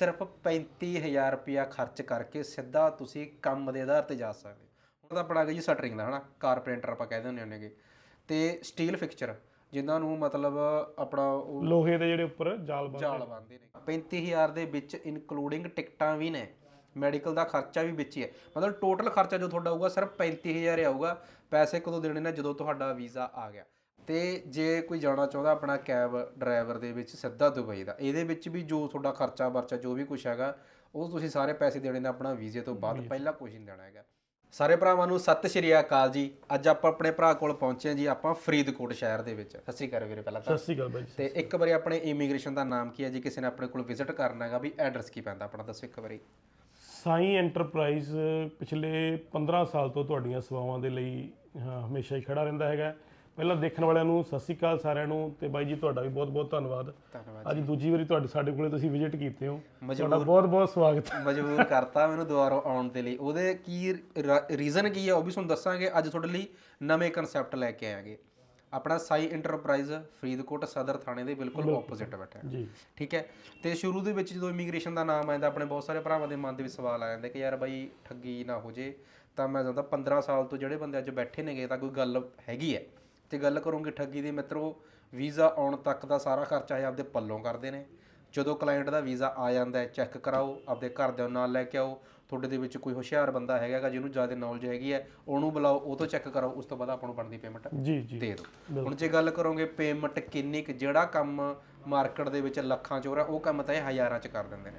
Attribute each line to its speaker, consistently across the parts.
Speaker 1: ਸਿਰਫ 35000 ਰੁਪਇਆ ਖਰਚ ਕਰਕੇ ਸਿੱਧਾ ਤੁਸੀਂ ਕੰਮ ਦੇ ਆਧਾਰ ਤੇ ਜਾ ਸਕਦੇ ਹੋ। ਹੁਣ ਤਾਂ ਆਪਣਾ ਆ ਗਿਆ ਜੀ ਸਟਰਿੰਗ ਦਾ ਹਨਾ? ਕਾਰਪੈਂਟਰ ਆਪਾਂ ਕਹਿੰਦੇ ਹੁੰਦੇ ਹੁੰਦੇਗੇ ਤੇ ਸਟੀਲ ਫਿਕਸਚਰ ਜਿਨ੍ਹਾਂ ਨੂੰ ਮਤਲਬ ਆਪਣਾ ਉਹ
Speaker 2: ਲੋਹੇ ਦੇ ਜਿਹੜੇ ਉੱਪਰ ਜਾਲ ਬੰਦ
Speaker 1: ਜਾਲ ਬੰਨਦੇ ਨੇ। 35000 ਦੇ ਵਿੱਚ ਇਨਕਲੂਡਿੰਗ ਟਿਕਟਾਂ ਵੀ ਨੇ। ਮੈਡੀਕਲ ਦਾ ਖਰਚਾ ਵੀ ਵਿੱਚ ਹੀ ਹੈ। ਮਤਲਬ ਟੋਟਲ ਖਰਚਾ ਜੋ ਤੁਹਾਡਾ ਆਊਗਾ ਸਿਰਫ 35000 ਹੀ ਆਊਗਾ। ਪੈਸੇ ਕਦੋਂ ਦੇਣੇ ਨੇ? ਜਦੋਂ ਤੁਹਾਡਾ ਵੀਜ਼ਾ ਆ ਗਿਆ। ਤੇ ਜੇ ਕੋਈ ਜਾਣਾ ਚਾਹੁੰਦਾ ਆਪਣਾ ਕੈਬ ਡਰਾਈਵਰ ਦੇ ਵਿੱਚ ਸਿੱਧਾ ਦੁਬਈ ਦਾ ਇਹਦੇ ਵਿੱਚ ਵੀ ਜੋ ਤੁਹਾਡਾ ਖਰਚਾ ਵਰਚਾ ਜੋ ਵੀ ਕੁਝ ਹੈਗਾ ਉਹ ਤੁਸੀਂ ਸਾਰੇ ਪੈਸੇ ਦੇਣੇ ਨੇ ਆਪਣਾ ਵੀਜ਼ੇ ਤੋਂ ਬਾਅਦ ਪਹਿਲਾਂ ਕੁਝ ਨਹੀਂ ਦੇਣਾ ਹੈਗਾ। ਸਾਰੇ ਭਰਾਵਾਂ ਨੂੰ ਸਤਿ ਸ਼੍ਰੀ ਅਕਾਲ ਜੀ। ਅੱਜ ਆਪਾਂ ਆਪਣੇ ਭਰਾ ਕੋਲ ਪਹੁੰਚੇ ਹਾਂ ਜੀ ਆਪਾਂ ਫਰੀਦਕੋਟ ਸ਼ਹਿਰ ਦੇ ਵਿੱਚ। ਸਤਿ ਸ਼੍ਰੀ ਅਕਾਲ ਵੀਰੇ ਪਹਿਲਾਂ ਤਾਂ।
Speaker 2: ਸਤਿ ਸ਼੍ਰੀ ਅਕਾਲ ਬਾਈ।
Speaker 1: ਤੇ ਇੱਕ ਵਾਰੀ ਆਪਣੇ ਇਮੀਗ੍ਰੇਸ਼ਨ ਦਾ ਨਾਮ ਕੀ ਹੈ ਜੀ? ਕਿਸੇ ਨੇ ਆਪਣੇ ਕੋਲ ਵਿਜ਼ਿਟ ਕਰਨਾ ਹੈਗਾ ਵੀ ਐਡਰੈਸ ਕੀ ਪੈਂਦਾ ਆਪਣਾ ਦੱਸੋ ਇੱਕ ਵਾਰੀ।
Speaker 2: ਸਾਈ ਐਂਟਰਪ੍ਰਾਈਜ਼ ਪਿਛਲੇ 15 ਸਾਲ ਤੋਂ ਤੁਹਾਡੀਆਂ ਸੇਵਾਵਾਂ ਦੇ ਲਈ ਹਮੇਸ਼ਾ ਹੀ ਖੜਾ ਰਹਿੰਦਾ ਹੈਗਾ। ਪਹਿਲਾਂ ਦੇਖਣ ਵਾਲਿਆਂ ਨੂੰ ਸਤਿ ਸ਼੍ਰੀ ਅਕਾਲ ਸਾਰਿਆਂ ਨੂੰ ਤੇ ਬਾਈ ਜੀ ਤੁਹਾਡਾ ਵੀ ਬਹੁਤ-ਬਹੁਤ ਧੰਨਵਾਦ।
Speaker 1: ਧੰਨਵਾਦ
Speaker 2: ਅੱਜ ਦੂਜੀ ਵਾਰੀ ਤੁਹਾਡੇ ਸਾਡੇ ਕੋਲੇ ਤੁਸੀਂ ਵਿਜ਼ਿਟ ਕੀਤੇ ਹੋ। ਤੁਹਾਡਾ ਬਹੁਤ-ਬਹੁਤ ਸਵਾਗਤ ਹੈ।
Speaker 1: ਮਜਬੂਰ ਕਰਤਾ ਮੈਨੂੰ ਦੁਬਾਰਾ ਆਉਣ ਦੇ ਲਈ। ਉਹਦੇ ਕੀ ਰੀਜ਼ਨ ਕੀ ਹੈ ਉਹ ਵੀ ਤੁਹਾਨੂੰ ਦੱਸਾਂਗੇ। ਅੱਜ ਤੁਹਾਡੇ ਲਈ ਨਵੇਂ ਕਨਸੈਪਟ ਲੈ ਕੇ ਆਏਗੇ ਆਪਣਾ ਸਾਈ ਇੰਟਰਪ੍ਰਾਈਜ਼ ਫਰੀਦਕੋਟ ਸਦਰ ਥਾਣੇ ਦੇ ਬਿਲਕੁਲ ਆਪੋਜ਼ਿਟ ਬੈਠਾ। ਹੈ ਠੀਕ ਹੈ? ਤੇ ਸ਼ੁਰੂ ਦੇ ਵਿੱਚ ਜਦੋਂ ਇਮੀਗ੍ਰੇਸ਼ਨ ਦਾ ਨਾਮ ਆਉਂਦਾ ਆਪਣੇ ਬਹੁਤ ਸਾਰੇ ਭਰਾਵਾਂ ਦੇ ਮਨ ਦੇ ਵਿੱਚ ਸਵਾਲ ਆ ਜਾਂਦੇ ਕਿ ਯਾਰ ਬਾਈ ਠੱਗੀ ਨਾ ਹੋ ਜੇ ਤਾਂ ਮੈਂ ਜਾਂਦਾ 15 ਸਾਲ ਤੋਂ ਜਿਹੜੇ ਬੰਦੇ ਅੱਜ ਬੈਠੇ ਨੇਗੇ ਤਾਂ ਕੋਈ ਗੱਲ ਹੈਗੀ ਹੈ? ਤੇ ਗੱਲ ਕਰੋਗੇ ਠੱਗੀ ਦੀ ਮਿੱਤਰੋ ਵੀਜ਼ਾ ਆਉਣ ਤੱਕ ਦਾ ਸਾਰਾ ਖਰਚਾ ਇਹ ਆਪਦੇ ਪੱਲੋਂ ਕਰਦੇ ਨੇ। ਜਦੋਂ ਕਲਾਇੰਟ ਦਾ ਵੀਜ਼ਾ ਆ ਜਾਂਦਾ ਹੈ ਚੈੱਕ ਕਰਾਓ ਆਪਦੇ ਘਰਦਿਆਂ ਨੂੰ ਨਾਲ ਲੈ ਕੇ ਆਓ। ਤੁਹਾਡੇ ਦੇ ਵਿੱਚ ਕੋਈ ਹੁਸ਼ਿਆਰ ਬੰਦਾ ਹੈਗਾਗਾ ਜਿਹਨੂੰ ਜ਼ਿਆਦਾ ਨੌਲੇਜ ਹੈਗੀ ਹੈ ਉਹਨੂੰ ਬੁਲਾਓ ਉਹ ਤੋਂ ਚੈੱਕ ਕਰਾਓ ਉਸ ਤੋਂ ਬਾਅਦ ਆਪਾਂ ਨੂੰ ਬਣਦੀ ਪੇਮੈਂਟ
Speaker 2: ਜੀ ਜੀ।
Speaker 1: ਦੇ ਦਿਓ। ਹੁਣ ਜੇ ਗੱਲ ਕਰੋਗੇ ਪੇਮੈਂਟ ਕਿੰਨੀ ਕੁ ਜਿਹੜਾ ਕੰਮ ਮਾਰਕੀਟ ਦੇ ਵਿੱਚ ਲੱਖਾਂ ਚ ਹੋ ਰਿਹਾ ਉਹ ਕੰਮ ਤਾਂ ਇਹ ਹਜ਼ਾਰਾਂ ਚ ਕਰ ਦਿੰਦੇ ਨੇ।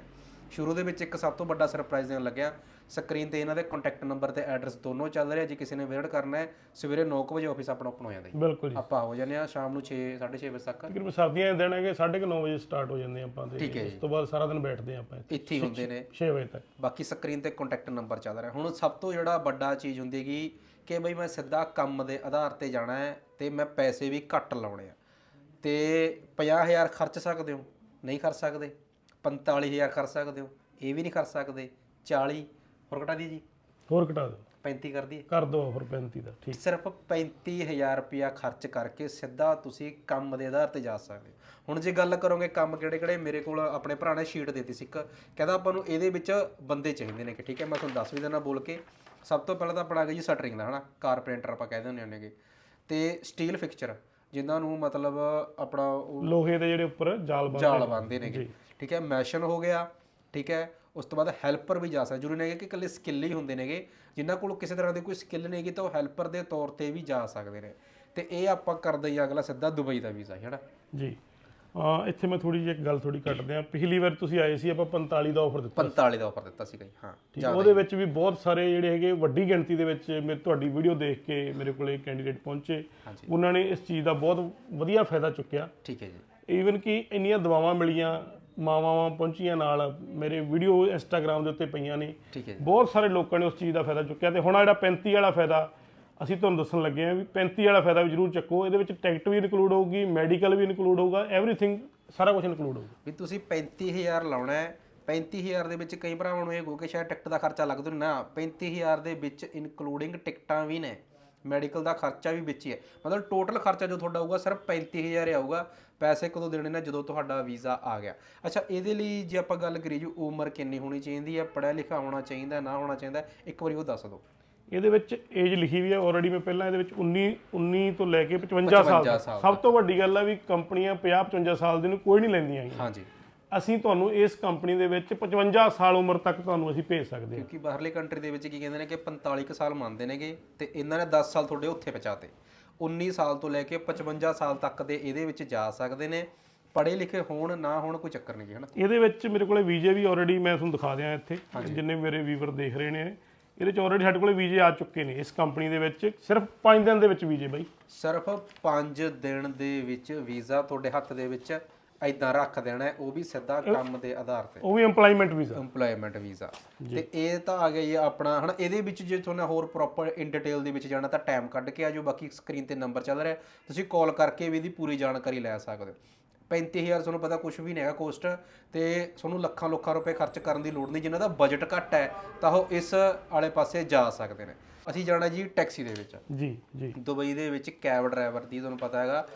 Speaker 1: ਸ਼ੁਰੂ ਦੇ ਵਿੱਚ ਇੱਕ ਸਭ ਤੋਂ ਵੱਡਾ ਸਰਪ੍ਰਾਈਜ਼ ਦੇਣ ਲੱਗਿਆ ਸਕਰੀਨ ਤੇ ਇਹਨਾਂ ਦੇ ਕੰਟੈਕਟ ਨੰਬਰ ਤੇ ਐਡਰੈਸ ਦੋਨੋਂ ਚੱਲ ਰਿਹਾ ਜੇ ਕਿਸੇ ਨੇ ਵਿਜ਼ਿਟ ਕਰਨਾ ਹੈ ਸਵੇਰੇ 9 ਵਜੇ ਆਫਿਸ ਆਪਣਾ ਓਪਨ ਹੋ ਜਾਂਦਾ ਜੀ।
Speaker 2: ਬਿਲਕੁਲ ਜੀ।
Speaker 1: ਆਪਾਂ ਹੋ ਜਾਂਦੇ ਆ ਸ਼ਾਮ ਨੂੰ 6 6:30 ਵਜੇ ਤੱਕ।
Speaker 2: ਤਕਰੀਬਨ ਸਰਦੀਆਂ ਦੇ ਦਿਨ ਹੈਗੇ 9:30 ਵਜੇ ਸਟਾਰਟ ਹੋ ਜਾਂਦੇ ਆਪਾਂ ਤੇ।
Speaker 1: ਠੀਕ ਹੈ
Speaker 2: ਉਸ ਤੋਂ ਬਾਅਦ ਸਾਰਾ ਦਿਨ ਬੈਠਦੇ ਆਪਾਂ ਇੱਥੇ।
Speaker 1: ਹੀ ਹੁੰਦੇ ਨੇ।
Speaker 2: 6 ਵਜੇ ਤੱਕ।
Speaker 1: ਬਾਕੀ ਸਕਰੀਨ ਤੇ ਕੰਟੈਕਟ ਨੰਬਰ ਚੱਲ ਰਿਹਾ। ਹੁਣ ਸਭ ਤੋਂ ਜਿਹੜਾ ਵੱਡਾ ਚੀਜ਼ ਹੁੰਦੀ ਹੈਗੀ ਕਿ ਬਈ ਮੈਂ ਸਿੱਧਾ ਕੰਮ ਦੇ ਆਧਾਰ ਤੇ ਜਾਣਾ ਹੈ ਤੇ ਮੈਂ ਪੈਸੇ ਵੀ ਘੱਟ ਲਾਉਣੇ ਆ। ਤੇ 50000 ਖਰਚ ਸਕਦੇ ਹੋ? ਨਹੀਂ ਖਰਚ ਸਕਦੇ। 45000 ਖਰਚ ਸਕਦੇ ਹੋ? ਇਹ ਵੀ ਨਹੀਂ ਖਰਚ ਸਕਦੇ। 40 ਹੋਰ ਘਟਾ ਦੀ ਜੀ?
Speaker 2: ਹੋਰ ਘਟਾ ਦਿਓ।
Speaker 1: 35 ਕਰ ਦਈਏ?
Speaker 2: ਕਰ ਦਿਓ ਆਫਰ 35 ਦਾ ਠੀਕ।
Speaker 1: ਸਿਰਫ 35000 ਰੁਪਇਆ ਖਰਚ ਕਰਕੇ ਸਿੱਧਾ ਤੁਸੀਂ ਕੰਮ ਦੇ ਆਧਾਰ ਤੇ ਜਾ ਸਕਦੇ ਹੋ। ਹੁਣ ਜੇ ਗੱਲ ਕਰੋਗੇ ਕੰਮ ਕਿਹੜੇ ਕਿਹੜੇ ਮੇਰੇ ਕੋਲ ਆਪਣੇ ਭਰਾ ਨੇ ਸ਼ੀਟ ਦਿੱਤੀ ਸੀ ਇੱਕ। ਕਹਿੰਦਾ ਆਪਾਂ ਨੂੰ ਇਹਦੇ ਵਿੱਚ ਬੰਦੇ ਚਾਹੀਦੇ ਨੇ ਕਿ ਠੀਕ ਹੈ? ਮੈਂ ਤੁਹਾਨੂੰ ਦੱਸ ਵੀ ਦਿੰਦਾ ਬੋਲ ਕੇ। ਸਭ ਤੋਂ ਪਹਿਲਾਂ ਤਾਂ ਆਪਣਾ ਆ ਗਿਆ ਜੀ ਸਟਰਿੰਗ ਦਾ ਹਨਾ? ਕਾਰਪੈਂਟਰ ਆਪਾਂ ਕਹਿੰਦੇ ਹੁੰਦੇ ਹੁੰਦੇਗੇ ਤੇ ਸਟੀਲ ਫਿਕਸਚਰ ਜਿਨ੍ਹਾਂ ਨੂੰ ਮਤਲਬ ਆਪਣਾ ਉਹ
Speaker 2: ਲੋਹੇ ਦੇ ਜਿਹੜੇ ਉੱਪਰ ਜਾਲ ਬੰਦ
Speaker 1: ਜਾਲ ਬੰਨਦੇ ਨੇਗੇ ਠੀਕ ਹੈ? ਮੈਸ਼ਨ ਹੋ ਗਿਆ ਠੀਕ ਹੈ? ਉਸ ਤੋਂ ਬਾਅਦ ਹੈਲਪਰ ਵੀ ਜਾ ਸਕਦਾ। ਜ਼ਰੂਰੀ ਨਹੀਂ ਹੈ ਕਿ ਇਕੱਲੇ ਸਕਿੱਲ ਹੀ ਹੁੰਦੇ ਨੇਗੇ। ਜਿਨ੍ਹਾਂ ਕੋਲ ਕਿਸੇ ਤਰ੍ਹਾਂ ਦੀ ਕੋਈ ਸਕਿੱਲ ਨਹੀਂਗੀ ਤਾਂ ਉਹ ਹੈਲਪਰ ਦੇ ਤੌਰ ਤੇ ਵੀ ਜਾ ਸਕਦੇ ਨੇ। ਤੇ ਇਹ ਆਪਾਂ ਕਰਦੇ ਹੀ ਅਗਲਾ ਸਿੱਧਾ ਦੁਬਈ ਦਾ ਵੀਜ਼ਾ ਹੈ ਨਾ?
Speaker 2: ਜੀ। ਆ ਇੱਥੇ ਮੈਂ ਥੋੜੀ ਜਿਹੀ ਇੱਕ ਗੱਲ ਥੋੜੀ ਕੱਟ ਦਿਆਂ। ਪਿਛਲੀ ਵਾਰ ਤੁਸੀਂ ਆਏ ਸੀ ਆਪਾਂ 45 ਦਾ ਆਫਰ ਦਿੱਤਾ
Speaker 1: 45 ਦਾ ਆਫਰ ਦਿੱਤਾ ਸੀਗਾ ਜੀ ਹਾਂ।
Speaker 2: ਠੀਕ ਉਹਦੇ ਵਿੱਚ ਵੀ ਬਹੁਤ ਸਾਰੇ ਜਿਹੜੇ ਹੈਗੇ ਵੱਡੀ ਗਿਣਤੀ ਦੇ ਵਿੱਚ ਮੇਰੇ ਤੁਹਾਡੀ ਵੀਡੀਓ ਦੇਖ ਕੇ ਮੇਰੇ ਕੋਲੇ ਕੈਂਡੀਡੇਟ ਪਹੁੰਚੇ। ਉਹਨਾਂ ਨੇ ਇਸ ਚੀਜ਼ ਦਾ ਬਹੁਤ ਵਧੀਆ ਫਾਇਦਾ ਚੁੱਕਿਆ।
Speaker 1: ਠੀਕ ਹੈ ਜੀ।
Speaker 2: ਈਵਨ ਕਿ ਇੰਨੀਆਂ ਦਵਾਵਾਂ ਮਿਲੀਆਂ ਮਾਵਾਵਾਂ ਪਹੁੰਚੀਆਂ ਨਾਲ ਮੇਰੇ ਵੀਡੀਓ ਇੰਸਟਾਗ੍ਰam ਦੇ ਉੱਤੇ ਪਈਆਂ ਨੇ।
Speaker 1: ਠੀਕ ਹੈ ਜੀ।
Speaker 2: ਬਹੁਤ ਸਾਰੇ ਲੋਕਾਂ ਨੇ ਉਸ ਚੀਜ਼ ਦਾ ਫਾਇਦਾ ਚੁੱਕਿਆ ਤੇ ਹੁਣ ਆਹ ਜਿਹੜਾ 35 ਵਾਲਾ ਫਾਇਦਾ ਅਸੀਂ ਤੁਹਾਨੂੰ ਦੱਸਣ ਲੱਗੇ ਹਾਂ ਵੀ 35 ਵਾਲਾ ਫਾਇਦਾ ਵੀ ਜ਼ਰੂਰ ਚੱਕੋ। ਇਹਦੇ ਵਿੱਚ ਟਿਕਟ ਵੀ ਇਨਕਲੂਡ ਹੋਊਗੀ ਮੈਡੀਕਲ ਵੀ ਇਨਕਲੂਡ ਹੋਊਗਾ ਐਵਰੀਥਿੰਗ ਸਾਰਾ ਕੁਝ ਇਨਕਲੂਡ ਹੋਊਗਾ।
Speaker 1: ਵੀ ਤੁਸੀਂ 35000 ਲਾਉਣਾ ਹੈ। 35000 ਦੇ ਵਿੱਚ ਕਈ ਭਰਾਵਾਂ ਨੂੰ ਇਹ ਕਹੋ ਕਿ ਸ਼ਾਇਦ ਟਿਕਟ ਦਾ ਖਰਚਾ ਲੱਗ ਦੂ ਨਾ 35000 ਦੇ ਵਿੱਚ ਇਨਕਲੂਡਿੰਗ ਟਿਕਟਾਂ ਵੀ ਨੇ। ਮੈਡੀਕਲ ਦਾ ਖਰਚਾ ਵੀ ਵਿੱਚ ਹੀ ਹੈ। ਮਤਲਬ ਟੋਟਲ ਖਰਚਾ ਜੋ ਤੁਹਾਡਾ ਆਊਗਾ ਸਿਰਫ 35000 ਹੀ ਆਊਗਾ। ਪੈਸੇ ਕਦੋਂ ਦੇਣੇ ਨੇ ਜਦੋਂ ਤੁਹਾਡਾ ਵੀਜ਼ਾ ਆ ਗਿਆ। ਅੱਛਾ ਇਹਦੇ ਲਈ ਜੇ ਆਪਾਂ ਗੱਲ ਕਰੀਏ ਜੀ ਉਮਰ ਕਿੰਨੀ ਹੋਣੀ ਚਾਹੀਦੀ ਹੈ? ਪੜ੍ਹਿਆ ਲਿਖਿਆ ਹੋਣਾ ਚਾਹੀਦਾ ਨਾ ਹੋਣਾ ਚਾਹੀਦਾ ਇੱਕ ਵਾਰੀ ਉਹ ਦੱਸ ਦਿਓ।
Speaker 2: ਇਹਦੇ ਵਿੱਚ ਏਜ ਲਿਖੀ ਵੀ ਹੈ ਆਲਰੇਡੀ ਮੈਂ ਪਹਿਲਾਂ ਇਹਦੇ ਵਿੱਚ 19 19 ਤੋਂ ਲੈ ਕੇ 55 ਸਾਲ
Speaker 1: 55
Speaker 2: ਤੱਕ।
Speaker 1: ਸਾਲ
Speaker 2: ਸਭ ਤੋਂ ਵੱਡੀ ਗੱਲ ਹੈ ਵੀ ਕੰਪਨੀਆਂ 50 55 ਸਾਲ ਦੇ ਨੂੰ ਕੋਈ ਨਹੀਂ ਲੈਂਦੀਆਂ
Speaker 1: ਹਾਂਜੀ।
Speaker 2: ਅਸੀਂ ਤੁਹਾਨੂੰ ਇਸ ਕੰਪਨੀ ਦੇ ਵਿੱਚ 55 ਸਾਲ ਉਮਰ ਤੱਕ ਤੁਹਾਨੂੰ ਅਸੀਂ ਭੇਜ ਸਕਦੇ ਹਾਂ।
Speaker 1: ਕਿਉਂਕਿ ਬਾਹਰਲੇ ਕੰਟਰੀ ਦੇ ਵਿੱਚ ਕੀ ਕਹਿੰਦੇ ਨੇ ਕਿ 45 ਕੁ ਸਾਲ ਮੰਨਦੇ ਨੇਗੇ ਤੇ ਇਹਨਾਂ ਨੇ 10 ਸਾਲ ਤੁਹਾਡੇ ਉੱਥੇ ਪਹੁੰਚਾਤੇ। 19 ਸਾਲ ਤੋਂ ਲੈ ਕੇ 55 ਸਾਲ ਤੱਕ ਦੇ ਇਹਦੇ ਵਿੱਚ ਜਾ ਸਕਦੇ ਨੇ। ਪੜ੍ਹੇ ਲਿਖੇ ਹੋਣ ਨਾ ਹੋਣ ਕੋਈ ਚੱਕਰ ਨਹੀਂ ਹਨਾ?
Speaker 2: ਇਹਦੇ ਵਿੱਚ ਮੇਰੇ ਕੋਲੇ ਵੀਜ਼ੇ ਵੀ ਆਲਰੇਡੀ ਮੈਂ ਤੁਹਾਨੂੰ ਦਿਖਾ ਦਿਆਂ ਇੱਥੇ। ਜਿੰਨੇ ਮੇਰੇ ਵੀਵਰ ਦੇਖ ਰਹੇ ਨੇ ਇਹਦੇ ਚ ਆਲਰੇਡੀ ਸਾਡੇ ਕੋਲੇ ਵੀਜ਼ੇ ਆ ਚੁੱਕੇ ਨੇ ਇਸ ਕੰਪਨੀ ਦੇ ਵਿੱਚ। ਸਿਰਫ 5 ਦਿਨ ਦੇ ਵਿੱਚ ਵੀਜ਼ੇ ਬਾਈ।
Speaker 1: ਸਿਰਫ 5 ਦਿਨ ਦੇ ਵਿੱਚ ਵੀਜ਼ਾ ਤੁਹਾਡੇ ਹੱਥ ਦੇ ਵਿੱਚ। ਐਦਾਂ ਰੱਖ ਦੇਣਾ ਹੈ, ਉਹ ਵੀ ਸਿੱਧਾ ਕੰਮ ਦੇ ਆਧਾਰ ਤੇ।
Speaker 2: ਉਹ ਵੀ EMPLOYMENT ਵੀਜ਼ਾ
Speaker 1: EMPLOYMENT ਵੀਜ਼ਾ ਤੇ ਇਹ ਤਾਂ ਆ ਗਿਆ ਜੀ ਆਪਣਾ ਹਨਾ ਇਹਦੇ ਵਿੱਚ ਜੇ ਤੁਹਾਨੂੰ ਹੋਰ ਪ੍ਰੋਪਰ ਇਨ ਡਿਟੇਲ ਦੇ ਵਿੱਚ ਜਾਣਾ ਤਾਂ ਟਾਈਮ ਕੱਢ ਕੇ ਆਜੋ ਬਾਕੀ ਸਕਰੀਨ ਤੇ ਨੰਬਰ ਚੱਲ ਰਿਹਾ ਤੁਸੀਂ ਕਾਲ ਕਰਕੇ ਵੀ ਇਹਦੀ ਪੂਰੀ ਜਾਣਕਾਰੀ ਲੈ ਸਕਦੇ ਹੋ। 35000 ਤੁਹਾਨੂੰ ਪਤਾ ਕੁਝ ਵੀ ਨਹੀਂ ਹੈਗਾ ਕੋਸਟ ਤੇ ਤੁਹਾਨੂੰ ਲੱਖਾਂ ਲੱਖਾਂ ਰੁਪਏ ਖਰਚ ਕਰਨ ਦੀ ਲੋੜ ਨਹੀਂ ਜਿਨ੍ਹਾਂ ਦਾ ਬਜਟ ਘੱਟ ਹੈ ਤਾਂ ਉਹ ਇਸ ਵਾਲੇ ਪਾਸੇ ਜਾ ਸਕਦੇ ਨੇ। ਅਸੀਂ ਜਾਣਾ ਜੀ ਟੈਕਸੀ ਦੇ ਵਿੱਚ।
Speaker 2: ਜੀ ਜੀ।
Speaker 1: ਦੁਬਈ ਦੇ ਵਿੱਚ ਕੈਬ ਡਰਾਈਵਰ ਦੀ ਤੁਹਾਨੂੰ ਪਤਾ ਹੈਗਾ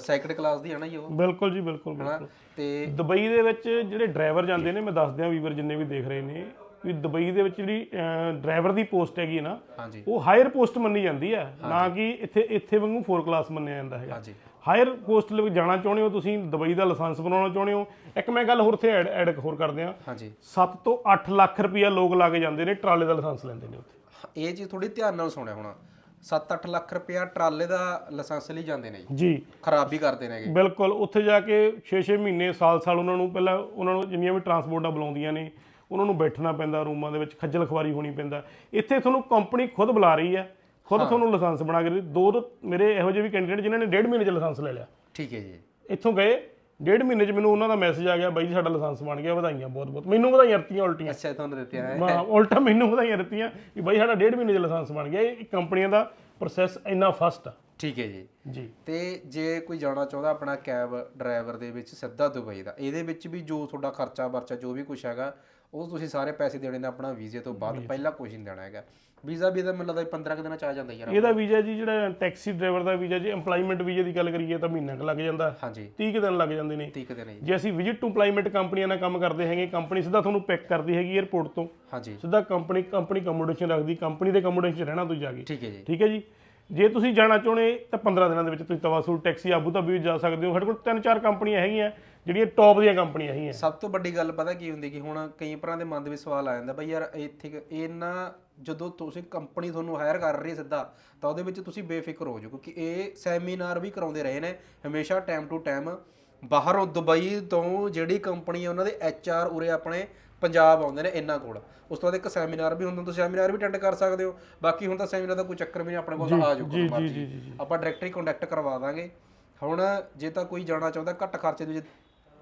Speaker 1: ਸੈਕੰਡ ਕਲਾਸ ਦੀ ਹੈ ਨਾ ਜੀ ਉਹ?
Speaker 2: ਬਿਲਕੁਲ ਜੀ ਬਿਲਕੁਲ
Speaker 1: ਹਨਾ?
Speaker 2: ਬਿਲਕੁਲ।
Speaker 1: ਤੇ
Speaker 2: ਦੁਬਈ ਦੇ ਵਿੱਚ ਜਿਹੜੇ ਡਰਾਈਵਰ ਜਾਂਦੇ ਨੇ ਮੈਂ ਦੱਸ ਦਿਆਂ ਵੀਵਰ ਜਿੰਨੇ ਵੀ ਦੇਖ ਰਹੇ ਨੇ ਵੀ ਦੁਬਈ ਦੇ ਵਿੱਚ ਜਿਹੜੀ ਡਰਾਈਵਰ ਦੀ ਪੋਸਟ ਹੈਗੀ ਨਾ
Speaker 1: ਹਾਂਜੀ।
Speaker 2: ਉਹ ਹਾਇਰ ਪੋਸਟ ਮੰਨੀ ਜਾਂਦੀ ਹੈ ਨਾ ਕਿ ਇੱਥੇ ਇੱਥੇ ਵਾਂਗੂ 4 ਕਲਾਸ ਮੰਨਿਆ ਜਾਂਦਾ ਹੈਗਾ।
Speaker 1: ਹਾਂਜੀ।
Speaker 2: ਹਾਇਰ ਪੋਸਟ ਲਈ ਜਾਣਾ ਚਾਹੁੰਦੇ ਹੋ ਤੁਸੀਂ ਦੁਬਈ ਦਾ ਲਾਇਸੈਂਸ ਬਣਾਉਣਾ ਚਾਹੁੰਦੇ ਹੋ? ਇੱਕ ਮੈਂ ਗੱਲ ਹੋਰ ਇੱਥੇ ਐਡ ਐਡ ਹੋਰ ਕਰਦੇ ਆ
Speaker 1: ਹਾਂਜੀ।
Speaker 2: 7 ਤੋਂ 8 ਲੱਖ ਰੁਪਇਆ ਲੋਕ ਲਾ ਕੇ ਜਾਂਦੇ ਨੇ ਟਰਾਲੇ ਦਾ ਲਾਇਸੈਂਸ ਲੈਂਦੇ ਨੇ ਉੱਥੇ।
Speaker 1: ਇਹ ਚੀਜ਼ ਥੋੜੀ ਧਿਆਨ ਨਾਲ ਸੁਣਿਆ ਹੋਣਾ। 7-8 ਲੱਖ ਰੁਪਇਆ ਟਰਾਲੇ ਦਾ ਲਾਇਸੈਂਸ ਲਈ ਜਾਂਦੇ ਨੇ ਜੀ।
Speaker 2: ਜੀ।
Speaker 1: ਖਰਾਬ ਵੀ ਕਰਦੇ ਨੇਗੇ
Speaker 2: ਬਿਲਕੁਲ ਉੱਥੇ ਜਾ ਕੇ 6-6 ਮਹੀਨੇ ਸਾਲ-ਸਾਲ ਉਹਨਾਂ ਨੂੰ ਪਹਿਲਾਂ ਉਹਨਾਂ ਨੂੰ ਜਿੰਨੀਆਂ ਵੀ ਟਰਾਂਸਪੋਰਟਾਂ ਬੁਲਾਉਂਦੀਆਂ ਨੇ ਉਹਨਾਂ ਨੂੰ ਬੈਠਣਾ ਪੈਂਦਾ ਰੂਮਾਂ ਦੇ ਵਿੱਚ ਖੱਜਲ ਖਵਾਰੀ ਹੋਣੀ ਪੈਂਦਾ। ਇੱਥੇ ਤੁਹਾਨੂੰ ਕੰਪਨੀ ਖੁਦ ਬੁਲਾ ਰਹੀ ਹੈ ਖੁਦ ਤੁਹਾਨੂੰ ਲਾਇਸੈਂਸ ਬਣਾ ਕੇ ਦੇ- ਦੋ ਦੋ ਮੇਰੇ ਇਹੋ ਜਿਹੇ ਵੀ ਕੈਂਡੀਡੇਟ ਜਿਨ੍ਹਾਂ ਨੇ ਡੇਢ ਮਹੀਨੇ 'ਚ ਲਾਇਸੈਂਸ ਲੈ ਲਿਆ।
Speaker 1: ਠੀਕ ਹੈ ਜੀ।
Speaker 2: ਇੱਥੋਂ ਗਏ ਡੇਢ ਮਹੀਨੇ 'ਚ ਮੈਨੂੰ ਉਹਨਾਂ ਦਾ ਮੈਸੇਜ ਆ ਗਿਆ ਬਾਈ ਜੀ ਸਾਡਾ ਲਾਇਸੈਂਸ ਬਣ ਗਿਆ ਵਧਾਈਆਂ ਬਹੁਤ ਬਹੁਤ। ਮੈਨੂੰ ਵਧਾਈਆਂ ਦਿੱਤੀਆਂ ਉਲਟੀਆਂ।
Speaker 1: ਅੱਛਾ ਤੁਹਾਨੂੰ ਦਿੱਤਿਆ ਹੈ
Speaker 2: ਮੈਂ ਉਲਟਾ ਮੈਨੂੰ ਵਧਾਈਆਂ ਦਿੱਤੀਆਂ ਕਿ ਬਾਈ ਸਾਡਾ ਡੇਢ ਮਹੀਨੇ 'ਚ ਲਾਇਸੈਂਸ ਬਣ ਗਿਆ ਇਹ ਕੰਪਨੀਆਂ ਦਾ ਪ੍ਰੋਸੈਸ ਇੰਨਾ ਫਸਟ ਆ।
Speaker 1: ਠੀਕ ਹੈ ਜੀ।
Speaker 2: ਜੀ।
Speaker 1: ਤੇ ਜੇ ਕੋਈ ਜਾਣਾ ਚਾਹੁੰਦਾ ਆਪਣਾ ਕੈਬ ਡਰਾਈਵਰ ਦੇ ਵਿੱਚ ਸਿੱਧਾ ਦੁਬਈ ਦਾ ਇਹਦੇ ਵਿੱਚ ਵੀ ਜੋ ਤੁਹਾਡਾ ਖਰਚਾ ਵਰਚਾ ਜੋ ਵੀ ਕੁਝ ਹੈਗਾ ਉਹ ਤੁਸੀਂ ਸਾਰੇ ਪੈਸੇ ਦੇਣੇ ਨੇ ਆਪਣਾ ਵੀਜ਼ੇ ਤੋਂ ਬਾਅਦ ਪਹਿਲਾਂ ਕੁਝ ਨਹੀਂ ਦੇਣਾ ਹੈਗਾ। ਵੀਜ਼ਾ ਵੀ ਤਾਂ ਮੈਨੂੰ ਲੱਗਦਾ 15 ਕੁ ਦਿਨਾਂ ਚ ਆ ਜਾਂਦਾ ਯਾਰ
Speaker 2: ਇਹਦਾ ਵੀਜ਼ਾ ਜੀ ਜਿਹੜਾ ਟੈਕਸੀ ਡਰਾਈਵਰ ਦਾ ਵੀਜ਼ਾ ਜੀ EMPLOYMENT ਵੀਜ਼ੇ ਦੀ ਗੱਲ ਕਰੀਏ ਤਾਂ ਮਹੀਨਾ ਕੁ ਲੱਗ ਜਾਂਦਾ।
Speaker 1: ਹਾਂਜੀ।
Speaker 2: 30 ਕੁ ਦਿਨ ਲੱਗ ਜਾਂਦੇ ਨੇ।
Speaker 1: 30 ਕੁ ਦਿਨ ਜੀ।
Speaker 2: ਜੇ ਅਸੀਂ ਵਿਜ਼ਿਟ ਟੂ EMPLOYMENT ਕੰਪਨੀਆਂ ਨਾਲ ਕੰਮ ਕਰਦੇ ਹੈਗੇ ਕੰਪਨੀ ਸਿੱਧਾ ਤੁਹਾਨੂੰ ਪਿਕ ਕਰਦੀ ਹੈਗੀ 에ਅਰਪੋਰਟ ਤੋਂ।
Speaker 1: ਹਾਂਜੀ।
Speaker 2: ਸਿੱਧਾ ਕੰਪਨੀ ਕੰਪਨੀ ਕਮੋਡੇਸ਼ਨ ਰੱਖਦੀ ਕੰਪਨੀ ਦੇ ਕਮੋਡੇਸ਼ਨ 'ਚ ਰਹਿਣਾ ਤੁਸੀਂ ਜਾ ਕੇ।
Speaker 1: ਠੀਕ ਹੈ ਜੀ।
Speaker 2: ਠੀਕ ਹੈ ਜੀ। ਜੇ ਤੁਸੀਂ ਜਾਣਾ ਚਾਹੁੰਦੇ ਤਾਂ 15 ਦਿਨਾਂ ਦੇ ਵਿੱਚ ਤੁਸੀਂ ਤਵਾਸੁਲ ਟੈਕਸੀ ਆਬੂ ਧਾਬੀ ਵੀ ਜਾ ਸਕਦੇ ਹੋ। ਸਾਡੇ ਕੋਲ ਤਿੰਨ ਚਾਰ ਕੰਪਨੀਆਂ ਹੈਗੀਆਂ ਜਿਹੜੀਆਂ ਟੌਪ ਦੀਆਂ ਕੰਪਨੀਆਂ ਹੈਗੀਆਂ।
Speaker 1: ਸਭ ਤੋਂ ਵੱਡੀ ਗੱਲ ਪਤਾ ਕੀ ਹੁੰਦੀ ਕਿ ਹੁਣ ਕਈ ਭਰਾਂ ਦੇ ਮਨ ਦੇ ਵਿੱਚ ਸਵਾਲ ਆ ਜਾਂਦਾ ਬਈ ਯਾਰ ਇੱਥੇ ਇਹਨਾਂ ਜਦੋਂ ਤੁਸੀਂ ਕੰਪਨੀ ਤੁਹਾਨੂੰ ਹਾਇਰ ਕਰ ਰਹੀ ਹੈ ਸਿੱਧਾ ਤਾਂ ਉਹਦੇ ਵਿੱਚ ਤੁਸੀਂ ਬੇਫਿਕਰ ਹੋ ਜਾਓ ਕਿਉਂਕਿ ਇਹ ਸੈਮੀਨਾਰ ਵੀ ਕਰਾਉਂਦੇ ਰਹੇ ਨੇ ਹਮੇਸ਼ਾ ਟਾਈਮ ਟੂ ਟਾਈਮ ਬਾਹਰੋਂ ਦੁਬਈ ਤੋਂ ਜਿਹੜੀ ਕੰਪਨੀ ਹੈ ਉਹਨਾਂ ਦੇ ਐਚਆਰ ਉਰੇ ਆਪਣੇ ਪੰਜਾਬ ਆਉਂਦੇ ਨੇ ਇਹਨਾਂ ਕੋਲ। ਉਸ ਤੋਂ ਬਾਅਦ ਇੱਕ ਸੈਮੀਨਾਰ ਵੀ ਹੁੰਦਾ ਤੁਸੀਂ ਸੈਮੀਨਾਰ ਵੀ ਅਟੈਂਡ ਕਰ ਸਕਦੇ ਹੋ। ਬਾਕੀ ਹੁਣ ਤਾਂ ਸੈਮੀਨਾਰ ਦਾ ਕੋਈ ਚੱਕਰ ਵੀ ਨਹੀਂ ਆਪਣੇ ਕੋਲ ਆ ਜਾਊਗਾ
Speaker 2: ਜੀ
Speaker 1: ਜਦੋਂ
Speaker 2: ਜੀ
Speaker 1: ਮਰਜ਼ੀ। ਆਪਾਂ ਡਾਇਰੈਕਟਲੀ ਕੰਟੈਕਟ ਕਰਵਾ ਦਾਂਗੇ। ਹੁਣ ਜੇ ਤਾਂ ਕੋਈ ਜਾਣਾ ਚਾਹੁੰਦਾ ਘੱਟ ਖਰਚੇ ਦੇ ਵਿੱਚ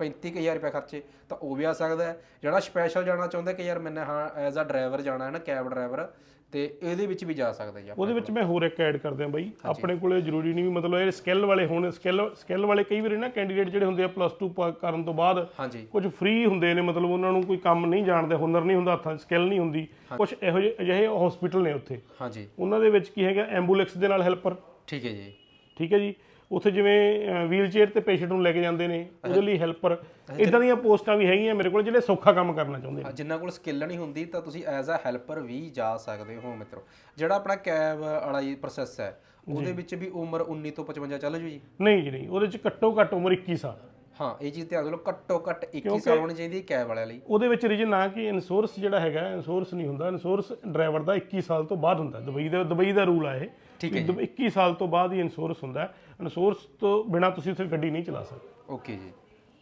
Speaker 1: 35000 ਰੁਪਏ ਖਰਚੇ ਤਾਂ ਉਹ ਵੀ ਆ ਸਕਦਾ ਹੈ। ਜਿਹੜਾ ਸਪੈਸ਼ਲ ਜਾਣਾ ਚਾਹੁੰਦਾ ਕਿ ਯਾਰ ਮੈਨੇ ਹਾਂ ਐਜ਼ ਅ ਡਰਾਈਵਰ ਜਾਣਾ ਹੈ ਨਾ ਕੈਬ ਡਰਾਈਵਰ ਤੇ ਇਹਦੇ ਵਿੱਚ ਵੀ ਜਾ ਸਕਦਾ ਜੀ
Speaker 2: ਉਹਦੇ ਵਿੱਚ ਮੈਂ ਹੋਰ ਇੱਕ ਐਡ ਕਰਦੇ ਹਾਂ ਬਾਈ। ਆਪਣੇ ਕੋਲੇ ਜ਼ਰੂਰੀ ਨਹੀਂ ਵੀ ਮਤਲਬ ਇਹ ਸਕਿੱਲ ਵਾਲੇ ਹੋਣ ਸਕਿੱਲ ਸਕਿੱਲ ਵਾਲੇ ਕਈ ਵਾਰੀ ਨਾ ਕੈਂਡੀਡੇਟ ਜਿਹੜੇ ਹੁੰਦੇ ਆ ਪਲੱਸ 2 ਕਰਨ ਤੋਂ ਬਾਅਦ
Speaker 1: ਹਾਂਜੀ।
Speaker 2: ਕੁਝ ਫ੍ਰੀ ਹੁੰਦੇ ਨੇ ਮਤਲਬ ਉਹਨਾਂ ਨੂੰ ਕੋਈ ਕੰਮ ਨਹੀਂ ਜਾਣਦੇ ਹੁਨਰ ਨਹੀਂ ਹੁੰਦਾ ਹੱਥਾਂ 'ਚ ਸਕਿੱਲ ਨਹੀਂ ਹੁੰਦੀ। ਕੁਝ ਇਹੋ ਜਿਹੇ ਅਜਿਹੇ ਹਸਪੀਟਲ ਨੇ ਉੱਥੇ।
Speaker 1: ਹਾਂਜੀ।
Speaker 2: ਉਹਨਾਂ ਦੇ ਵਿੱਚ ਕੀ ਹੈਗਾ ਐਂਬੂਲੈਂਸ ਦੇ ਨਾਲ ਹੈਲਪਰ
Speaker 1: ਠੀਕ ਹੈ ਜੀ।
Speaker 2: ਠੀਕ ਹੈ ਜੀ। ਉੱਥੇ ਜਿਵੇਂ ਵੀਲ ਚੇਅਰ ਤੇ ਪੇਸ਼ੈਂਟ ਨੂੰ ਲੈ ਕੇ ਜਾਂਦੇ ਨੇ ਉਹਦੇ ਲਈ ਹੈਲਪਰ ਇਦਾਂ ਦੀਆਂ ਪੋਸਟਾਂ ਵੀ ਹੈਗੀਆਂ ਮੇਰੇ ਕੋਲ ਜਿਹੜੇ ਸੌਖਾ ਕੰਮ ਕਰਨਾ ਚਾਹੁੰਦੇ ਨੇ।
Speaker 1: ਜਿਨ੍ਹਾਂ ਕੋਲ ਸਕਿੱਲ ਨਹੀਂ ਹੁੰਦੀ ਤਾਂ ਤੁਸੀਂ ਐਜ਼ ਅ ਹੈਲਪਰ ਵੀ ਜਾ ਸਕਦੇ ਹੋ ਮਿੱਤਰੋ। ਜਿਹੜਾ ਆਪਣਾ ਕੈਬ ਵਾਲਾ ਜੀ ਪ੍ਰੋਸੈਸ ਹੈ ਉਹਦੇ ਵਿੱਚ ਵੀ ਉਮਰ 19 ਤੋਂ 55 ਚੱਲ ਜੂ ਜੀ?
Speaker 2: ਨਹੀਂ ਜੀ ਨਹੀਂ ਉਹਦੇ 'ਚ ਘੱਟੋ ਘੱਟ ਉਮਰ 21 ਸਾਲ।
Speaker 1: ਹਾਂ ਇਹ ਚੀਜ਼ ਧਿਆਨ ਦਿਓ ਘੱਟੋ ਘੱਟ 21 ਸਾਲ ਹੋਣੀ ਚਾਹੀਦੀ ਹੈ ਕੈਬ ਵਾਲਿਆਂ ਲਈ।
Speaker 2: ਉਹਦੇ ਵਿੱਚ ਰੀਜਨ ਆ ਕਿ ਇੰਸ਼ੋਰੈਂਸ ਜਿਹੜਾ ਹੈਗਾ ਇੰਸ਼ੋਰੈਂਸ ਨਹੀਂ ਹੁੰਦਾ। ਇੰਸ਼ੋਰੈਂਸ ਡਰਾਈਵਰ ਦਾ 21 ਸਾਲ ਤੋਂ ਬਾਅਦ ਹੁੰਦਾ ਦੁਬਈ ਦਾ ਦੁਬਈ ਦਾ ਰੂਲ ਆ ਇਹ
Speaker 1: ਠੀਕ
Speaker 2: ਦੁਬ- 21 ਸਾਲ ਤੋਂ ਬਾਅਦ ਹੀ ਇੰਸ਼ੋਰੈਂਸ ਹੁੰਦਾ ਇੰਸ਼ੋਰੈਂਸ ਤੋਂ ਬਿਨਾ ਤੁਸੀਂ ਉੱਥੇ ਗੱਡੀ ਨਹੀਂ ਚਲਾ ਸਕਦੇ।
Speaker 1: ਓਕੇ ਜੀ।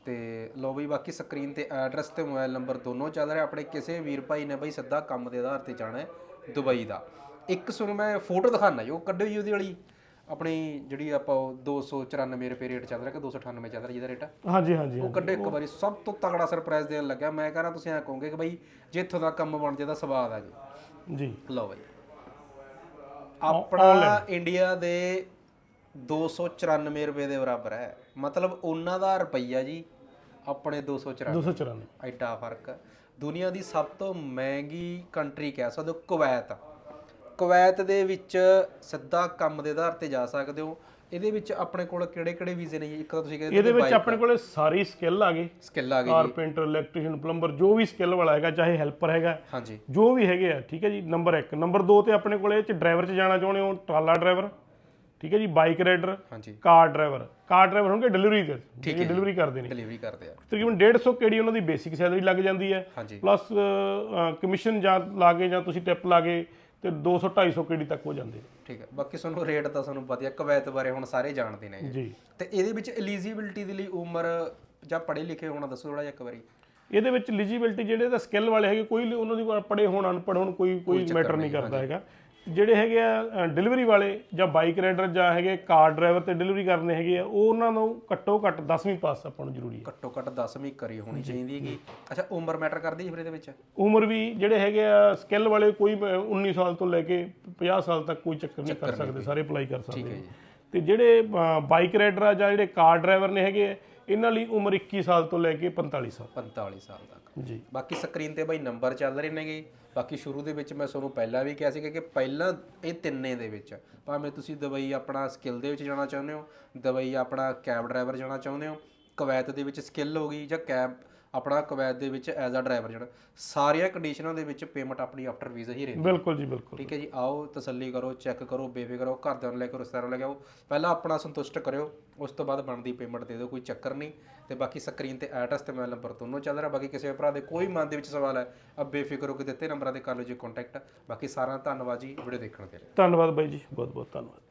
Speaker 1: ਤੇ ਲੋ ਬਈ ਬਾਕੀ ਸਕਰੀਨ ਤੇ ਐਡਰੈਸ ਤੇ ਮੋਬਾਈਲ ਨੰਬਰ ਦੋਨੋਂ ਚੱਲ ਰਿਹਾ। ਆਪਣੇ ਕਿਸੇ ਵੀਰ ਭਾਈ ਨੇ ਬਈ ਸਿੱਧਾ ਕੰਮ ਦੇ ਆਧਾਰ ਤੇ ਜਾਣਾ ਹੈ ਦੁਬਈ ਦਾ। ਇੱਕ ਤੁਹਾਨੂੰ ਮੈਂ ਫੋਟੋ ਦਿਖਾਣਾ ਜੀ ਕੱਢਿਓ ਜੀ ਉਹਦੀ ਵਾਲੀ। ਆਪਣੀ ਜਿਹੜੀ ਆਪਾਂ ਉਹ 294 ਰੁਪਏ ਰੇਟ ਚੱਲ ਰਿਹਾ ਕਿ 298 ਚੱਲ ਰਿਹਾ ਜਿਹਦਾ ਰੇਟ?
Speaker 2: ਹਾਂਜੀ ਹਾਂਜੀ
Speaker 1: ਉਹ ਕੱਢੇ ਇੱਕ ਵਾਰੀ ਸਭ ਤੋਂ ਤਗੜਾ ਸਰਪ੍ਰਾਈਜ਼ ਦੇਣ ਲੱਗਾ ਮੈਂ ਕਹਿੰਦਾ ਤੁਸੀਂ ਐ ਕਹੋਗੇ ਕਿ ਬਈ ਜੇ ਇੱਥੋਂ ਦਾ ਕੰਮ ਬਣ ਜੇ ਤਾਂ ਸਵਾਦ ਆ ਜੀ।
Speaker 2: ਜੀ।
Speaker 1: ਲਓ ਬਈ। ਆਪਣਾ ਇੰਡੀਆ ਦੇ 294 ਰੁਪਏ ਦੇ ਬਰਾਬਰ ਹੈ। ਮਤਲਬ ਉਹਨਾਂ ਦਾ ਰੁਪਈਆ ਜੀ ਆਪਣੇ 294
Speaker 2: 294
Speaker 1: ਐਡਾ ਫ਼ਰਕ। ਹੈ। ਦੁਨੀਆ ਦੀ ਸਭ ਤੋਂ ਮਹਿੰਗੀ ਕੰਟਰੀ ਕਹਿ ਸਕਦੇ ਹੋ ਕੁਵੈਤ। ਕੁਵੈਤ ਦੇ ਵਿੱਚ ਸਿੱਧਾ ਕੰਮ ਦੇ ਆਧਾਰ ਤੇ ਜਾ ਸਕਦੇ ਹੋ। ਇਹਦੇ ਵਿੱਚ ਆਪਣੇ ਕੋਲ ਕਿਹੜੇ ਕਿਹੜੇ ਵੀਜ਼ੇ ਨੇ ਜੀ? ਇੱਕ ਤਾਂ ਤੁਸੀਂ ਕਹਿੰਦੇ
Speaker 2: ਇਹਦੇ ਵਿੱਚ ਆਪਣੇ ਕੋਲੇ ਸਾਰੀ ਸਕਿੱਲ ਆ ਗਈ।
Speaker 1: ਸਕਿੱਲ ਆ ਗਈ
Speaker 2: ਕਾਰਪੈਂਟਰ ਇਲੈਕਟ੍ਰੀਸ਼ੀਅਨ ਪਲੰਬਰ ਜੋ ਵੀ ਸਕਿੱਲ ਵਾਲਾ ਹੈਗਾ ਚਾਹੇ ਹੈਲਪਰ ਹੈਗਾ
Speaker 1: ਹਾਂਜੀ।
Speaker 2: ਜੋ ਵੀ ਹੈਗੇ ਆ ਠੀਕ ਹੈ ਜੀ? ਨੰਬਰ 1 ਨੰਬਰ 2 ਤੇ ਆਪਣੇ ਕੋਲੇ ਇਹ ਚ ਡਰਾਈਵਰ ਚ ਜਾਣਾ ਚਾਹੁੰਦੇ ਹੋ? ਟਰਾਲਾ ਡਰਾਈਵਰ ਠੀਕ ਹੈ ਜੀ? ਬਾਈਕ ਰਾਈਡਰ
Speaker 1: ਹਾਂਜੀ।
Speaker 2: ਕਾਰ ਡਰਾਈਵਰ ਕਾਰ ਡਰਾਈਵਰ ਹੋਣਗੇ ਡਿਲੀਵਰੀ ਦੇ। ਜਿਹੜੇ ਡਿਲੀਵਰੀ ਕਰਦੇ ਨੇ।
Speaker 1: ਡਿਲੀਵਰੀ ਕਰਦੇ ਆ।
Speaker 2: ਤਕਰੀਬਨ 150 ਕਿਹੜੀ ਉਹਨਾਂ ਦੀ ਬੇਸਿਕ ਸੈਲਰੀ ਲੱਗ ਜਾਂਦੀ ਹੈ। ਪਲੱਸ ਕਮਿਸ਼ਨ ਜਾਂ ਲਾ ਕੇ ਜਾਂ ਤੁਸੀਂ ਟਿਪ ਲਾ ਕੇ ਤੇ 200 250 ਕਿਹੜੀ ਤੱਕ ਹੋ ਜਾਂਦੇ ਨੇ
Speaker 1: ਠੀਕ ਹੈ। ਬਾਕੀ ਤੁਹਾਨੂੰ ਰੇਟ ਤਾਂ ਤੁਹਾਨੂੰ ਪਤਾ ਹੈ ਕੁਵੈਤ ਬਾਰੇ ਹੁਣ ਸਾਰੇ ਜਾਣਦੇ ਨੇ
Speaker 2: ਜੀ।
Speaker 1: ਤੇ ਇਹਦੇ ਵਿੱਚ ਐਲੀਜੀਬਿਲਟੀ ਦੇ ਲਈ ਉਮਰ ਜਾਂ ਪੜ੍ਹੇ ਲਿਖੇ ਹੋਣਾ ਦੱਸੋ ਥੋੜਾ ਜਿਹਾ ਇੱਕ ਵਾਰੀ।
Speaker 2: ਇਹਦੇ ਵਿੱਚ ਐਲੀਜੀਬਿਲਟੀ ਜਿਹੜੇ ਤਾਂ ਸਕਿੱਲ ਵਾਲੇ ਹੈਗੇ ਕੋਈ ਉਹਨਾਂ ਦੀ ਪੜੇ ਹੋਣ ਅਨਪੜ੍ਹ ਹੋਣ ਕੋਈ ਕੋਈ ਮੈਟਰ ਨਹੀਂ ਕਰਦਾ ਹੈਗਾ। ਜਿਹੜੇ ਹੈਗੇ ਆ ਡਿਲੀਵਰੀ ਵਾਲੇ ਜਾਂ ਬਾਈਕ ਰਾਈਡਰ ਜਾਂ ਹੈਗੇ ਕਾਰ ਡਰਾਈਵਰ ਤੇ ਡਿਲੀਵਰੀ ਕਰਨੇ ਹੈਗੇ ਆ ਉਹ ਉਹਨਾਂ ਨੂੰ ਘੱਟੋ ਘੱਟ 10ਵੀਂ ਪਾਸ ਆਪਾਂ ਨੂੰ ਜ਼ਰੂਰੀ ਹੈ।
Speaker 1: ਘੱਟੋ ਘੱਟ 10ਵੀਂ ਕਰੀ ਹੋਣੀ ਚਾਹੀਦੀ ਹੈਗੀ। ਅੱਛਾ ਉਮਰ ਮੈਟਰ ਕਰਦੀ ਹੈ ਫਿਰ ਇਹਦੇ ਵਿੱਚ?
Speaker 2: ਉਮਰ ਵੀ ਜਿਹੜੇ ਹੈਗੇ ਆ ਸਕਿੱਲ ਵਾਲੇ ਕੋਈ ਬ- 19 ਸਾਲ ਤੋਂ ਲੈ ਕੇ 50 ਸਾਲ ਤੱਕ ਕੋਈ ਚੱਕਰ ਨਹੀਂ ਕਰ ਸਕਦੇ ਸਾਰੇ ਅਪਲਾਈ ਕਰ ਸਕਦੇ ਨੇ। ਤੇ ਜਿਹੜੇ ਬਾਈਕ ਰਾਈਡਰ ਆ ਜਾਂ ਜਿਹੜੇ ਕਾਰ ਡਰਾਈਵਰ ਨੇ ਹੈਗੇ ਆ, ਇਹਨਾਂ ਲਈ ਉਮਰ 21 ਸਾਲ ਤੋਂ ਲੈ ਕੇ 45 ਸਾਲ।
Speaker 1: 45 ਸਾਲ ਤੱਕ।
Speaker 2: ਜੀ।
Speaker 1: ਬਾਕੀ ਸਕਰੀਨ ਤੇ ਬਾਈ ਨੰਬਰ ਚੱਲ ਰਹੇ ਨੇਗੇ। ਬਾਕੀ ਸ਼ੁਰੂ ਦੇ ਵਿੱਚ ਮੈਂ ਤੁਹਾਨੂੰ ਪਹਿਲਾਂ ਵੀ ਕਿਹਾ ਸੀਗਾ ਕਿ ਪਹਿਲਾਂ ਇਹ ਤਿੰਨੇ ਦੇ ਵਿੱਚ ਭਾਵੇਂ ਤੁਸੀਂ ਦੁਬਈ ਆਪਣਾ ਸਕਿੱਲ ਦੇ ਵਿੱਚ ਜਾਣਾ ਚਾਹੁੰਦੇ ਹੋ ਦੁਬਈ ਆਪਣਾ ਕੈਬ ਡਰਾਈਵਰ ਜਾਣਾ ਚਾਹੁੰਦੇ ਹੋ ਕੁਵੈਤ ਦੇ ਵਿੱਚ ਸਕਿੱਲ ਹੋ ਗਈ ਜਾਂ ਕੈਬ ਆਪਣਾ ਕੁਵੈਤ ਦੇ ਵਿੱਚ ਐਜ਼ ਅ ਡਰਾਈਵਰ ਜਾਣਾ ਸਾਰੀਆਂ ਕੰਡੀਸ਼ਨਾਂ ਦੇ ਵਿੱਚ ਪੇਮੈਂਟ ਆਪਣੀ ਆਫਟਰ ਵੀਜ਼ਾ ਹੀ ਰਹਿੰਦੀ
Speaker 2: ਬਿਲਕੁਲ ਜੀ ਬਿਲਕੁਲ।
Speaker 1: ਠੀਕ ਹੈ ਜੀ ਆਓ ਤਸੱਲੀ ਕਰੋ ਚੈੱਕ ਕਰੋ ਬੇਫਿਕਰ ਰਹੋ ਘਰਦਿਆਂ ਨੂੰ ਲੈ ਕੇ ਰਿਸ਼ਤੇਦਾਰਾਂ ਨੂੰ ਲੈ ਕੇ ਆਓ। ਪਹਿਲਾਂ ਆਪਣਾ ਸੰਤੁਸ਼ਟ ਕਰਿਓ ਉਸ ਤੋਂ ਬਾਅਦ ਬਣਦੀ ਪੇਮੈਂਟ ਦੇ ਦਿਓ ਕੋਈ ਚੱਕਰ ਨਹੀਂ। ਤੇ ਬਾਕੀ ਸਕਰੀਨ ਤੇ ਐਡਰੈਸ ਤੇ ਮੋਬਾਈਲ ਨੰਬਰ ਦੋਨੋਂ ਚੱਲ ਰਿਹਾ ਬਾਕੀ ਕਿਸੇ ਭਰਾ ਦੇ ਕੋਈ ਮਨ ਦੇ ਵਿੱਚ ਸਵਾਲ ਹੈ ਆ ਬੇਫਿਕਰ ਹੋ ਕੇ ਦਿੱਤੇ ਨੰਬਰਾਂ ਤੇ ਕਰ ਲਓ ਜੀ ਕੰਟੈਕਟ ਬਾਕੀ ਸਾਰਿਆਂ ਦਾ ਧੰਨਵਾਦ ਜੀ ਵੀਡੀਓ ਦੇਖਣ ਦੇ ਲਈ।
Speaker 2: ਧੰਨਵਾਦ ਬਾਈ ਜੀ ਬਹੁਤ ਬਹੁਤ ਧੰਨਵਾਦ।